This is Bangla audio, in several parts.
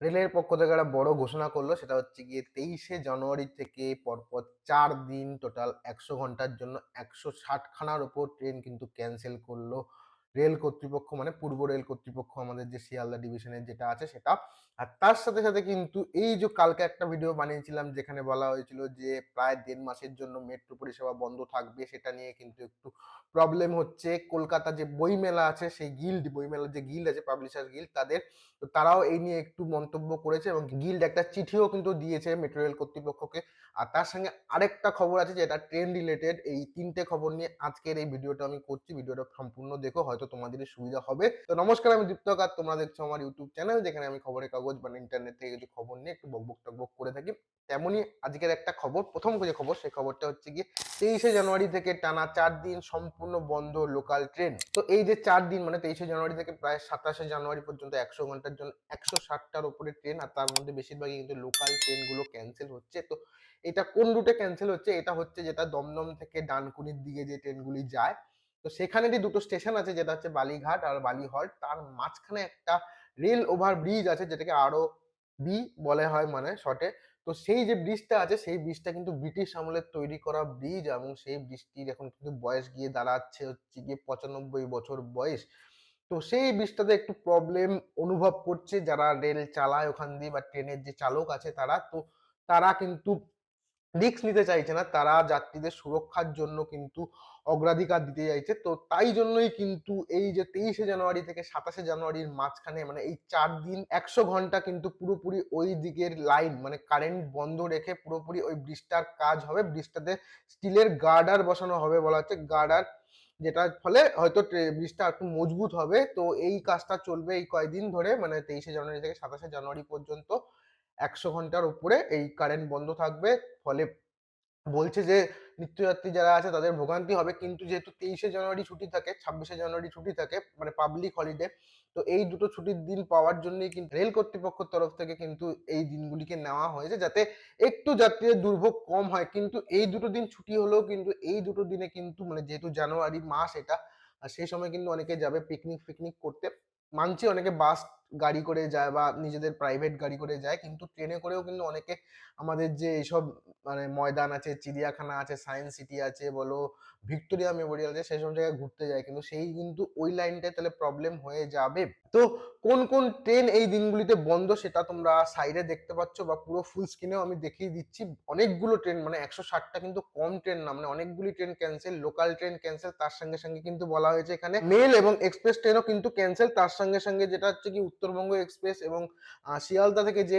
রেলের পক্ষ থেকে একটা বড় ঘোষণা করল, সেটা হচ্ছে গিয়ে তেইশে জানুয়ারি থেকে পরপর চার দিন টোটাল একশো ঘণ্টার জন্য একশো ষাটখানার ওপর ট্রেন কিন্তু ক্যান্সেল করল। রেল কর্তৃপক্ষ মানে পূর্ব রেল কর্তৃপক্ষ আমাদের যে শিয়ালদা ডিভিশনের যেটা আছে সেটা আর তার সাথে সাথে কিন্তু এই যে কালকে একটা ভিডিও বানিয়েছিলাম যেখানে বলা হয়েছিল যে প্রায় দেড় মাসের জন্য মেট্রো পরিষেবা বন্ধ থাকবে, সেটা নিয়ে কিন্তু একটু প্রবলেম হচ্ছে। কলকাতা যে বইমেলা আছে, সেই গিল্ড বইমেলার যে গিল্ড আছে পাবলিশার গিল্ড তাদের তো তারাও এই নিয়ে একটু মন্তব্য করেছে এবং গিল্ড একটা চিঠিও কিন্তু দিয়েছে মেট্রো রেল কর্তৃপক্ষকে। আর তার সঙ্গে আরেকটা খবর আছে যেটা ট্রেন রিলেটেড এই তিনটে খবর নিয়ে আজকের এই ভিডিওটা আমি করছি। ভিডিওটা সম্পূর্ণ দেখো, হয়তো তোমাদের সুবিধা হবে। তো নমস্কার, আমি দীপ্তক আর তোমরা দেখছ আমার ইউটিউব চ্যানেল যেখানে আমি খবরের কাগজ মানে ইন্টারনেট থেকে কিছু খবর নিয়ে একটু বকবক টকবক করে থাকি। তেমনই আজকের একটা খবর, প্রথম যে খবর, সেই খবরটা হচ্ছে গিয়ে তেইশে জানুয়ারি থেকে টানা চার দিন সম্পূর্ণ বন্ধ লোকাল ট্রেন তো এই যে চার দিন মানে তেইশে জানুয়ারি থেকে প্রায় সাতাশে জানুয়ারি পর্যন্ত একশো ঘণ্টার জন্য একশো ষাটটার উপরে ট্রেন আর তার মধ্যে বেশিরভাগই কিন্তু লোকাল ট্রেনগুলো ক্যান্সেল হচ্ছে। তো এটা কোন রুটে ক্যান্সেল হচ্ছে? এটা হচ্ছে যেটা দমদম থেকে ডানকুনির দিকে যে ট্রেনগুলি যায়। তো সেখানেরই দুটো স্টেশন আছে, যেটা হচ্ছে বালিঘাট আর বালিহল তার মাঝখানে একটা রেল ওভার ব্রিজ আছে, যেটাকে আরও বি বলে হয় মানে শর্টে তো সেই যে ব্রিজটা আছে, সেই ব্রিজটা কিন্তু ব্রিটিশ আমলের তৈরি করা ব্রিজ এবং সেই ব্রিজটির এখন কিন্তু বয়স গিয়ে দাঁড়াচ্ছে হচ্ছে গিয়ে পঁচানব্বই বছর বয়স। তো সেই ব্রিজটাতে একটু প্রবলেম অনুভব করছে যারা রেল চালায় ওখান দিয়ে বা ট্রেনের যে চালক আছে তারা। তো তারা কিন্তু রিস্ক নিতে চাইছে না, তারা যাত্রীদের সুরক্ষার জন্য কিন্তু অগ্রাধিকার দিতে চাইছে। তো তাই জন্যই কিন্তু এই যে তেইশে জানুয়ারি থেকে সাতাশে জানুয়ারির মাঝখানে মানে এই চার দিন একশো ঘণ্টা কিন্তু পুরোপুরি ওই দিকের লাইন মানে কারেন্ট বন্ধ রেখে পুরোপুরি ওই ব্রিজটার কাজ হবে। ব্রিজটাতে স্টিলের গার্ডার বসানো হবে বলা হচ্ছে। গার্ডার যেটার ফলে হয়তো ব্রিজটা একটু মজবুত হবে। তো এই কাজটা চলবে এই কয়দিন ধরে মানে তেইশে জানুয়ারি থেকে সাতাশে জানুয়ারি পর্যন্ত। একশো ঘণ্টার উপরে এই কারেন্ট বন্ধ থাকবে। ফলে বলছে যে নিত্যযাত্রী যারা আছে তাদের ভোগান্তি হবে। কিন্তু যেহেতু তেইশে জানুয়ারি ছুটি থাকে, ছাব্বিশে জানুয়ারি ছুটি থাকে মানে পাবলিক হলিডে তো এই দুটো ছুটির দিন পাওয়ার জন্যই কিন্তু রেল কর্তৃপক্ষের তরফ থেকে কিন্তু এই দিনগুলিকে নেওয়া হয়েছে যাতে একটু যাত্রীদের দুর্ভোগ কম হয়। কিন্তু এই দুটো দিন ছুটি হলেও কিন্তু এই দুটো দিনে কিন্তু মানে যেহেতু জানুয়ারি মাস এটা সেই সময় কিন্তু অনেকে যাবে পিকনিক ফিকনিক করতে। মানছি অনেকে বাস গাড়ি করে যায় বা নিজেদের প্রাইভেট গাড়ি করে যায়, কিন্তু ট্রেনে করেও কিন্তু অনেকে আমাদের যে এইসব মানে ময়দান আছে, চিড়িয়াখানা আছে সায়েন্স সিটি আছে বলো, ভিক্টোরিয়া মেমোরিয়াল আছে সেই সব জায়গায় ঘুরতে যায়। কিন্তু সেই কিন্তু ওই লাইনটায় তাহলে প্রবলেম হয়ে যাবে। তো কোন কোন ট্রেন এই দিনগুলিতে বন্ধ সেটা তোমরা সাইডে দেখতে পাচ্ছ বা পুরো ফুল স্ক্রিনেও আমি দেখিয়ে দিচ্ছি। অনেকগুলো ট্রেন মানে একশো ষাটটা কিন্তু কম ট্রেন না মানে অনেকগুলি train cancel local train cancel তার সঙ্গে সঙ্গে কিন্তু বলা হয়েছে এখানে। মেল এবং এক্সপ্রেস ট্রেনও কিন্তু ক্যান্সেল তার সঙ্গে সঙ্গে যেটা হচ্ছে কি উত্তরবঙ্গ এক্সপ্রেস এবং শিয়ালদা থেকে যে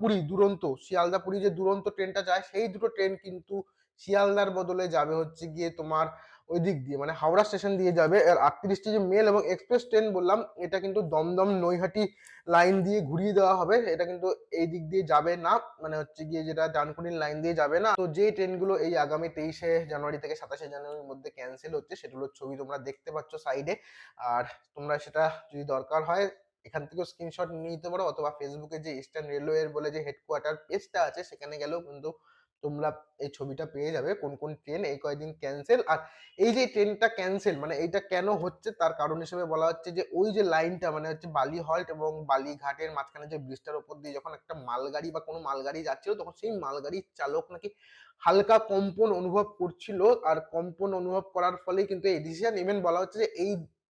পুরী দুরন্ত, শিয়ালদা পুরী যে দুরন্ত ট্রেনটা যায়, সেই দুটো ট্রেন কিন্তু শিয়ালদার বদলে যাবে হচ্ছে গিয়ে তোমার ওই দিক দিয়ে মানে হাওড়া স্টেশন দিয়ে যাবে। আর আটত্রিশটি যে মেল এবং এক্সপ্রেস ট্রেন বললাম, এটা কিন্তু দমদম নৈহাটি লাইন দিয়ে ঘুরিয়ে দেওয়া হবে। এটা কিন্তু এই দিক দিয়ে যাবে না মানে হচ্ছে গিয়ে যেটা ডানকুনির লাইন দিয়ে যাবে না। তো যে ট্রেনগুলো এই আগামী তেইশে জানুয়ারি থেকে সাতাশে জানুয়ারির মধ্যে ক্যান্সেল হচ্ছে, সেগুলোর ছবি তোমরা দেখতে পাচ্ছ সাইডে আর তোমরা সেটা যদি দরকার হয় এখান থেকেও স্ক্রিনশট নিয়ে নিতে পারো অথবা ফেসবুকে যে ইস্টার্ন রেলওয়ের বলে যে হেডকোয়ার্টার পেজটা আছে, সেখানে গেলেও কিন্তু তোমরা এই ছবিটা পেয়ে যাবে, কোন কোন ট্রেন এই কয়েকদিন ক্যান্সেল আর এই যে ট্রেনটা ক্যান্সেল মানে এইটা কেন হচ্ছে তার কারণ হিসেবে বলা হচ্ছে যে ওই যে লাইনটা মানে হচ্ছে বালি হল্ট এবং বালিঘাটের মাঝখানে যে ব্রিজটার উপর দিয়ে যখন একটা মালগাড়ি বা কোনো মালগাড়ি যাচ্ছিল, তখন সেই মালগাড়ির চালক নাকি হালকা কম্পন অনুভব করছিল আর কম্পন অনুভব করার ফলেই কিন্তু এই ডিসিশন ইভেন বলা হচ্ছে যে এই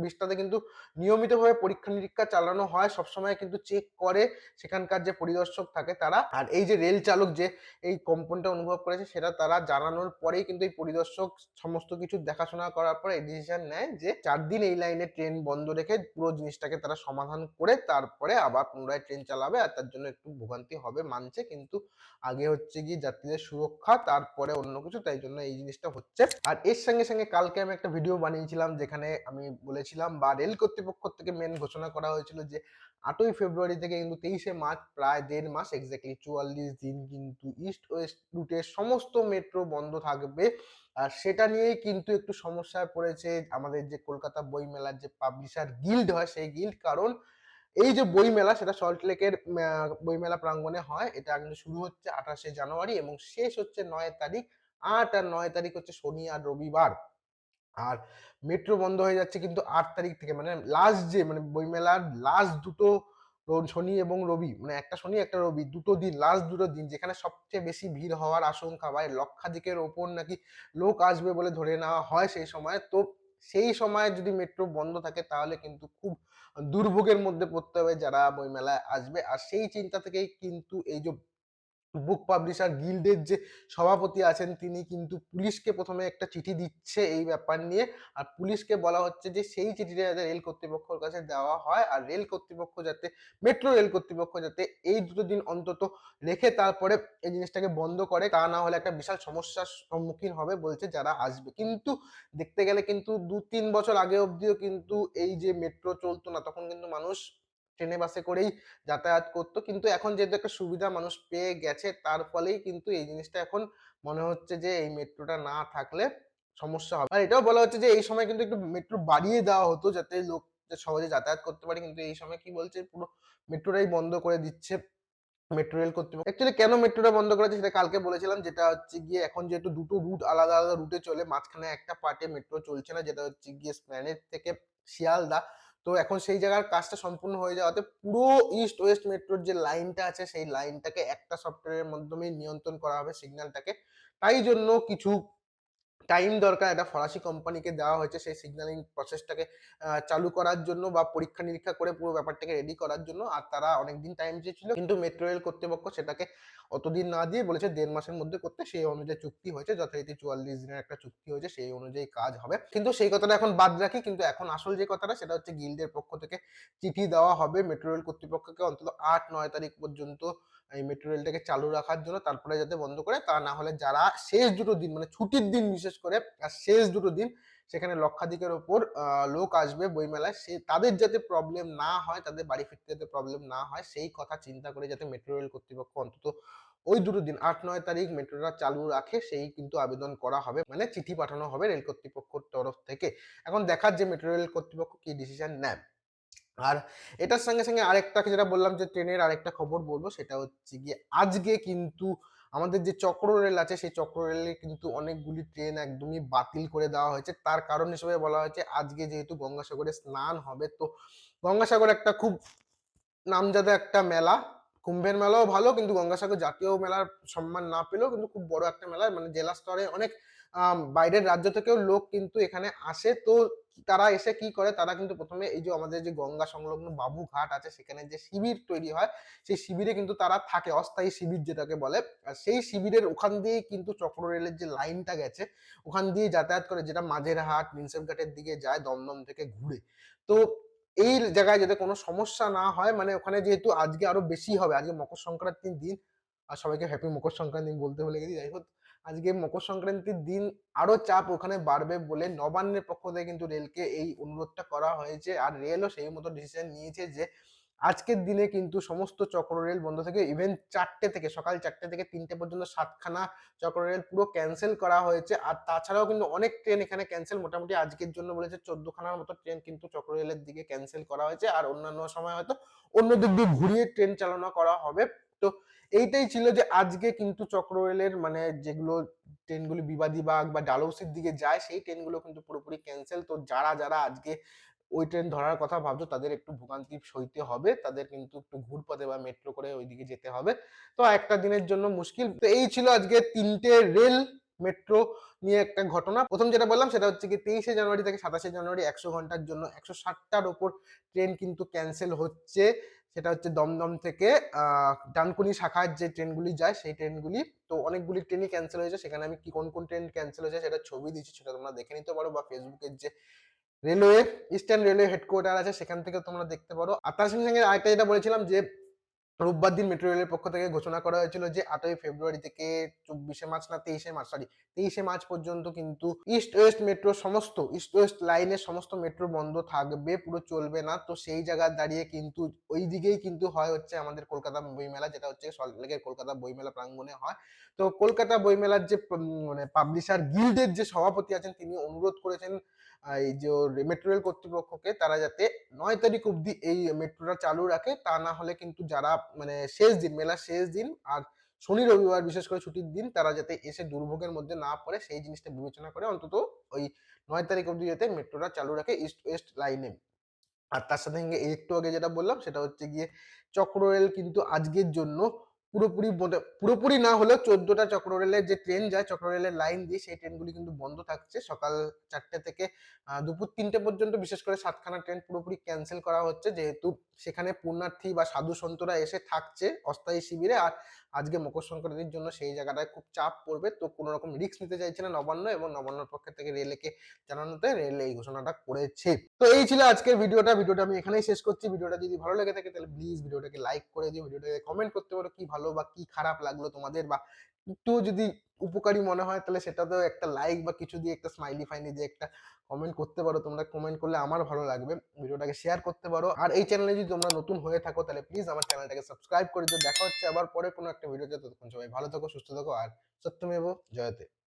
ব্রিজটাতে কিন্তু নিয়মিতভাবে পরীক্ষা নিরীক্ষা চালানো হয়। সবসময় কিন্তু চেক করে সেখানকার যে পরিদর্শক থাকে তারা। আর এই যে রেল চালক যে এই কম্পনটা অনুভব করেছে, সেটা তারা জানানোর পরেই কিন্তু এই পরিদর্শক সমস্ত কিছু দেখাশোনা করার পরে এই ডিসিশন নেয় যে চার দিন এই লাইনে ট্রেন বন্ধ রেখে পুরো জিনিসটাকে তারা সমাধান করে তারপরে আবার পুনরায় ট্রেন চালাবে আর তার জন্য একটু ভোগান্তি হবে, মানছে। কিন্তু আগে হচ্ছে কি যাত্রীদের সুরক্ষা, তারপরে অন্য কিছু, তাই জন্য এই জিনিসটা হচ্ছে। আর এর সঙ্গে সঙ্গে কালকে আমি একটা ভিডিও বানিয়েছিলাম যেখানে আমি বলেছিলাম বা রেল কর্তৃপক্ষ থেকে মেন ঘোষণা করা হয়েছিল যে, আটই ফেব্রুয়ারি থেকে কিন্তু তেইশে মার্চ প্রায় দেড় মাস এক্স্যাক্টলি চুয়াল্লিশ দিন কিন্তু ইস্ট ওয়েস্ট রুটের সমস্ত মেট্রো বন্ধ থাকবে। আর সেটা নিয়েই কিন্তু একটু সমস্যায় পড়েছে আমাদের যে কলকাতা বই মেলার যে পাবলিশার গিল্ড হয় সেই গিল্ড কারণ এই যে বই মেলা সেটা সল্টলেকের বইমেলা প্রাঙ্গণে হয়। এটা কিন্তু শুরু হচ্ছে আঠাশে জানুয়ারি এবং শেষ হচ্ছে নয় তারিখ, আট আর নয় তারিখ হচ্ছে শনি আর রবিবার। আর মেট্রো বন্ধ হয়ে যাচ্ছে কিন্তু আট তারিখ থেকে মানে লাস্ট যে মানে বইমেলার লাস্ট দুটো শনি এবং রবি মানে একটা শনি, একটা রবি, দুটো দিন লাস্ট দুটো দিন, যেখানে সবচেয়ে বেশি ভিড় হওয়ার আশঙ্কা বা লক্ষাধিকের ওপর নাকি লোক আসবে বলে ধরে নেওয়া হয় সেই সময়, তো সেই সময় যদি মেট্রো বন্ধ থাকে তাহলে কিন্তু খুব দুর্ভোগের মধ্যে পড়তে হবে যারা বইমেলায় আসবে। আর সেই চিন্তা থেকেই কিন্তু এই যে বুক পাবলিশার গিল্ডের যে সভাপতি আছেন, তিনি কিন্তু পুলিশকে প্রথমে একটা চিঠি দিচ্ছে এই ব্যাপার নিয়ে। আর পুলিশকে বলা হচ্ছে যে, সেই চিঠিটা যাতে রেল কর্তৃপক্ষের কাছে দেওয়া হয়। আর রেল কর্তৃপক্ষ যাতে, মেট্রো রেল কর্তৃপক্ষ যাতে এই দুটো দিন অন্তত রেখে তারপরে এই জিনিসটাকে বন্ধ করে, তা না হলে একটা বিশাল সমস্যার সম্মুখীন হবে বলছে যারা আসবে। কিন্তু দেখতে গেলে কিন্তু দু তিন বছর আগে অবধিও কিন্তু এই যে মেট্রো চলতো না, তখন কিন্তু মানুষ ট্রেনে বাসে করেই যাতায়াত করতো। কিন্তু এখন যেহেতু একটা সুবিধা মানুষ পেয়ে গেছে, তার ফলেই কিন্তু এই জিনিসটা এখন মনে হচ্ছে যে এই মেট্রোটা না থাকলে সমস্যা হবে। আর এটাও বলা হচ্ছে যে এই সময় কিন্তু একটু মেট্রো বাড়িয়ে দেওয়া হতো যাতে লোক সহজে যাতায়াত করতে পারে। কিন্তু এই সময় কি বলছে, পুরো মেট্রোটাই বন্ধ করে দিচ্ছে মেট্রো রেল কর্তৃপক্ষ। অ্যাকচুয়ালি কেন মেট্রোটা বন্ধ করেছে সেটা কালকে বলেছিলাম, যেটা হচ্ছে গিয়ে এখন যেহেতু দুটো রুট আলাদা আলাদা রুটে চলে, মাঝখানে একটা পার্টে মেট্রো চলছে না, যেটা হচ্ছে গিয়ে স্প্ল্যানেট থেকে শিয়ালদা। তো এখন সেই জায়গার কাজটা সম্পূর্ণ হয়ে যাওয়াতে পুরো ইস্ট ওয়েস্ট মেট্রোর যে লাইনটা আছে, সেই লাইনটাকে একটা সফটওয়্যারের মাধ্যমে নিয়ন্ত্রণ করা হবে সিগন্যালটাকে তাই জন্য কিছু টাইম দরকার, একটা ফরাসি কোম্পানিকে দেওয়া হয়েছে, সেই সিগন্যালিং প্রসেসটাকে চালু করার জন্য বা পরীক্ষা নিরীক্ষা করে পুরো ব্যাপারটাকে রেডি করার জন্য, আর তারা অনেকদিন টাইম চেয়েছিল, কিন্তু মেট্রো রেল কর্তৃপক্ষ সেটাকে অতদিন না দিয়ে বলেছে দেড় মাসের মধ্যে করতে, সেই অনুযায়ী চুক্তি হয়েছে, যথারীতি চুয়াল্লিশ দিনের একটা চুক্তি হয়েছে, সেই অনুযায়ী কাজ হবে। কিন্তু সেই কথাটা এখন বাদ রাখি, কিন্তু এখন আসল যে কথাটা, সেটা হচ্ছে গিল্ডের পক্ষ থেকে চিঠি দেওয়া হবে মেট্রো রেল কর্তৃপক্ষকে অন্তত আট নয় তারিখ পর্যন্ত এই মেট্রো রেলটাকে চালু রাখার জন্য তারপরে যাতে বন্ধ করে, তা না হলে যারা শেষ দুটো দিন মানে ছুটির দিন বিশেষ করে, আর শেষ দুটো দিন সেখানে লক্ষাধিকের ওপর লোক আসবে বইমেলায়, সে তাদের যাতে প্রবলেম না হয়, তাদের বাড়ি ফিরতে যাতে প্রবলেম না হয়, সেই কথা চিন্তা করে যাতে মেট্রো রেল কর্তৃপক্ষ অন্তত ওই দুটো দিন, আট, নয় তারিখ মেট্রোটা চালু রাখে, সেই কিন্তু আবেদন করা হবে মানে চিঠি পাঠানো হবে রেল কর্তৃপক্ষের তরফ থেকে। এখন দেখার যে মেট্রো রেল কর্তৃপক্ষ কি ডিসিশন নেয়। আর এটার সঙ্গে সঙ্গে আরেকটা যেটা বললাম যে ট্রেনের আরেকটা খবর বলব, সেটা হচ্ছে গিয়ে আজকে কিন্তু আমাদের যে চক্র রেল আছে, সেই চক্র রেলে কিন্তু অনেকগুলি ট্রেন একদমই বাতিল করে দেওয়া হয়েছে। তার কারণ হিসেবে বলা হয়েছে আজকে যেহেতু গঙ্গাসাগরে স্নান হবে, তো গঙ্গাসাগর একটা খুব নামজাদা একটা মেলা। কুম্ভের মেলাও ভালো, কিন্তু গঙ্গাসাগর জাতীয় মেলার সম্মান না পেলেও কিন্তু খুব বড় একটা মেলা মানে জেলা স্তরে অনেক বাইরের রাজ্য থেকেও লোক কিন্তু এখানে আসে। তো তারা এসে কি করে? তারা কিন্তু প্রথমে এই যে আমাদের যে গঙ্গা সংলগ্ন বাবু ঘাট আছে, সেখানে যে শিবির তৈরি হয়, সেই শিবিরে কিন্তু তারা থাকে, অস্থায়ী শিবির যেটাকে বলে। আর সেই শিবিরের ওখান দিয়েই কিন্তু চক্র রেলের যে লাইনটা গেছে, ওখান দিয়ে যাতায়াত করে যেটা মাঝের হাট প্রিন্সেপ ঘাটের দিকে যায়, দমদম থেকে ঘুরে। তো এই জায়গায় যাতে কোনো সমস্যা না হয় মানে ওখানে যেহেতু আজকে আরও বেশি হবে, আজকে মকর সংক্রান্তির দিন, আর সবাইকে হ্যাপি মকর সংক্রান্তি বলতে ভুলে গেছি যাই হোক আজকে মকর সংক্রান্তির দিন আরও চাপ ওখানে বাড়বে বলে নবান্নের পক্ষ থেকে কিন্তু রেলকে এই অনুরোধটা করা হয়েছে, আর রেলও সেই মতো ডিসিশন নিয়েছে যে আজকের দিনে কিন্তু সমস্ত চক্র রেল বন্ধ থেকে। ইভেন চারটে থেকে, সকাল চারটে থেকে তিনটে পর্যন্ত সাতখানা চক্র রেল পুরো ক্যান্সেল করা হয়েছে। আর তাছাড়াও কিন্তু অনেক ট্রেন এখানে ক্যান্সেল মোটামুটি আজকের জন্য বলেছে চোদ্দ খানার মতো ট্রেন কিন্তু চক্র রেলের দিকে ক্যান্সেল করা হয়েছে। আর অন্যান্য সময় হয়তো অন্য দিক দিয়ে ঘুরিয়ে ট্রেন চালনা করা হবে। তো এইটাই ছিল যে আজকে কিন্তু চক্র রেলের মানে যেগুলো ট্রেনগুলি বিবাদীবাগ বা ডালহৌসির দিকে যায়, সেই ট্রেনগুলো কিন্তু পুরোপুরি ক্যান্সেল তো যারা যারা আজকে ওই ট্রেন ধরার কথা ভাবছ, তাদের একটু ভোগান্তি সইতে হবে, তাদের কিন্তু একটু ঘুরপথে বা মেট্রো করে ওইদিকে যেতে হবে। তো একটা দিনের জন্য মুশকিল। তো এই ছিল আজকে তিনটে রেল মেট্রো নিয়ে একটা ঘটনা। প্রথম যেটা বললাম সেটা হচ্ছে কি তেইশে জানুয়ারি থেকে সাতাশে জানুয়ারি একশো ঘণ্টার জন্য একশো ষাটটার ওপর ট্রেন কিন্তু ক্যান্সেল হচ্ছে। সেটা হচ্ছে দমদম থেকে ডানকুনি শাখার যে ট্রেনগুলি যায়, সেই ট্রেনগুলি তো অনেকগুলি ট্রেনই ক্যান্সেল হয়েছে। সেখানে আমি কি কোন কোন ট্রেন ক্যান্সেল হয়েছে সেটা ছবি দিচ্ছি, সেটা তোমরা দেখে নিতে পারো বা ফেসবুকের যে রেলওয়ে, ইস্টার্ন রেলওয়ে হেডকোয়ার্টার আছে, সেখান থেকে তোমরা দেখতে পারো। আর তার সঙ্গে সঙ্গে আরেকটা যেটা বলেছিলাম যে, রোববার দিন মেট্রো রেলের পক্ষ থেকে ঘোষণা করা হয়েছিল যে, আটই ফেব্রুয়ারি থেকে চব্বিশে মার্চ না, তেইশে মার্চ সরি তেইশে মার্চ পর্যন্ত কিন্তু ইস্ট ওয়েস্ট মেট্রো সমস্ত, ইস্ট ওয়েস্ট লাইনের সমস্ত মেট্রো বন্ধ থাকবে, পুরো চলবে না। তো সেই জায়গায় দাঁড়িয়ে কিন্তু, ওই দিকেই কিন্তু হয় হচ্ছে আমাদের কলকাতা বইমেলা, যেটা হচ্ছে সল্টলেকের কলকাতা বইমেলা প্রাঙ্গণে হয়। তো কলকাতা বইমেলার যে মানে পাবলিশার গিল্ডের যে সভাপতি আছেন, তিনি অনুরোধ করেছেন এই যে মেট্রো রেল কর্তৃপক্ষকে, তারা যাতে নয় তারিখ অবধি এই মেট্রোটা চালু রাখে, তা না হলে কিন্তু যারা মানে শেষ দিন, মেলার শেষ দিন আর শনি, রবিবার বিশেষ করে ছুটির দিন, তারা যাতে এসে দুর্ভোগের মধ্যে না পড়ে, সেই জিনিসটা বিবেচনা করে অন্তত ওই নয় তারিখ অবধি যাতে মেট্রোটা চালু রাখে ইস্ট, ওয়েস্ট লাইনে। আর তার সাথে একটু আগে যেটা বললাম, সেটা হচ্ছে গিয়ে চক্র রেল কিন্তু আজকের জন্য পুরোপুরি পুরোপুরি না হলেও ১৪ টা চক্র রেলের যে ট্রেন যায়, চক্র রেলের লাইন দিয়ে সেই ট্রেনগুলি কিন্তু বন্ধ থাকছে। সকাল চারটে থেকে দুপুর তিনটে পর্যন্ত বিশেষ করে সাতখানা ট্রেন পুরোপুরি ক্যান্সেল করা হচ্ছে। যেহেতু সেখানে পুণ্যার্থী বা সাধু সন্তরা এসে থাকছে অস্থায়ী শিবিরে। আর আজকে মকর সংক্রান্তির জন্য সেই জায়গাটায় খুব চাপ পড়বে। তো কোনো রকম রিস্ক নিতে চাইছে না নবান্ন এবং নবান্নর পক্ষ থেকে রেলকে জানানোতে রেল এই ঘোষণাটা করেছে। তো এই ছিল আজকের ভিডিওটা। ভিডিওটা আমি এখানেই শেষ করছি। ভিডিওটা যদি ভালো লেগে থাকে তাহলে প্লিজ ভিডিওটাকে লাইক করে দিও। ভিডিওটাকে কমেন্ট করতে পারো কি ভালো বা কি খারাপ লাগল তোমাদের বা একটু যদি উপকারী মনে হয় তাহলে সেটাতেও একটা লাইক বা কিছু দিয়ে একটা স্মাইলি ফাইনি দিয়ে একটা কমেন্ট করতে পারো। তোমরা কমেন্ট করলে আমার ভালো লাগবে। ভিডিওটাকে শেয়ার করতে পারো। আর এই চ্যানেলে যদি তোমরা নতুন হয়ে থাকো তাহলে প্লিজ আমার চ্যানেলটাকে সাবস্ক্রাইব করে দিও। দেখা হচ্ছে আবার পরে কোনো একটা ভিডিওতে। ততক্ষণ সবাই ভালো থাকো, সুস্থ থাকো আর সত্যমেব জয়তে।